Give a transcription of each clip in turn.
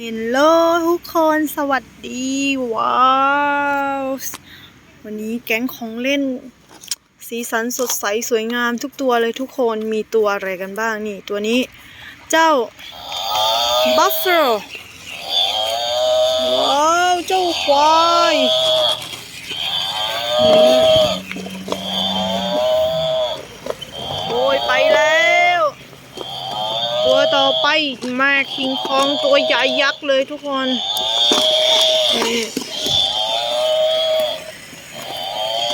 เฮลโลทุกคนสวัสดี ว้าว วันนี้แก๊งของเล่น สีสันสดใสสวยงามทุกตัวเลยทุกคนมีตัวอะไรกันบ้างนี่ ตัวนี้เจ้าบัฟเฟลว้าว เจ้าควายนี่โอ้ยไปแล้ว ตัวต่อไปแม่คิงคองตัวใหญ่ยักษ์เลยทุกคน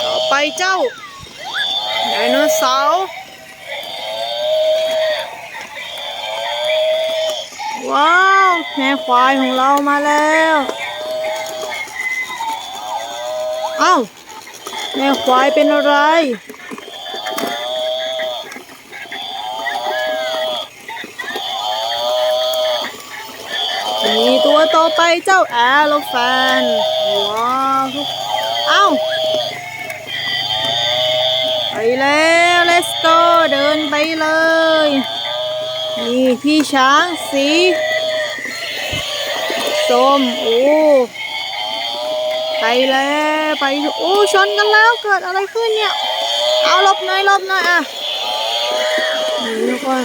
ต่อไปเจ้าไดโนเสาร์ว้าวแม่ควายของเรามาแล้วเอ้าแม่ควายเป็นอะไร มี ต่อไปเจ้าแอโลแฟนว้าวทุกเอ้าไปแล้ว let's go เดินไปเลย นี่พี่ช้างสีส้มโอ้ไปแล้วไปโอ้ชนกันแล้วเกิดอะไรขึ้นเนี่ย เอาหลบหน่อยหลบหน่อยอะนี่ทุกคน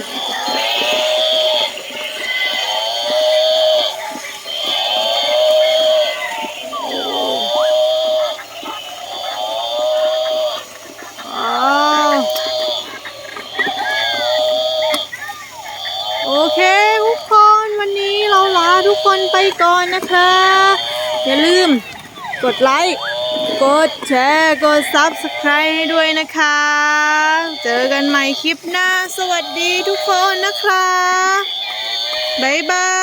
ทุกคนวันนี้เราลาทุกคนไปก่อนนะคะอย่าลืมกดไลค์ กดแชร์ กด Subscribe ให้ด้วยนะคะ เจอกันใหม่คลิปหน้า สวัสดีทุกคนนะคะ บ๊ายบาย